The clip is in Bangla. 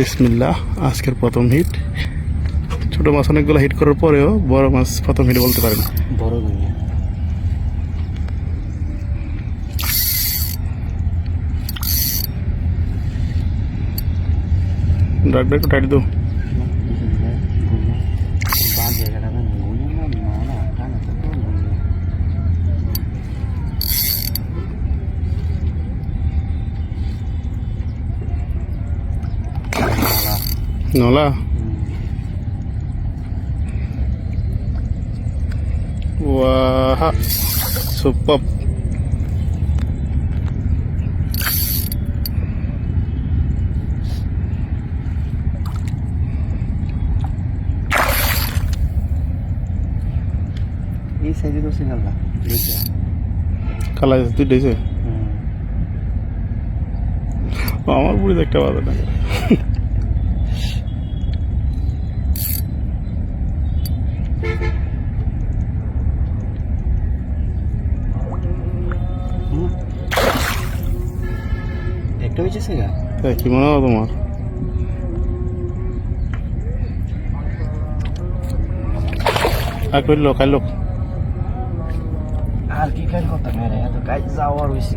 বিসমিল্লাহ আজকের প্রথম হিট ছোট মাছ অনেকগুলো হিট করার পরেও বড় মাছ প্রথম হিট বলতে পারেন। না বড় ডাকটা একটু টাইট দো নলা ওয়াহা সুপার এই সাইডে তো সিঙ্গাল না দেখে কালা তুই দিয়েছে আমার বুড়ি একটা বাধা না একটা হয়েছে সেগা তাই কি মনে হয় তোমার? আর করল খাইলো? আর কি কাজ কথা মেরে এত কাজ যাওয়ার হয়েছে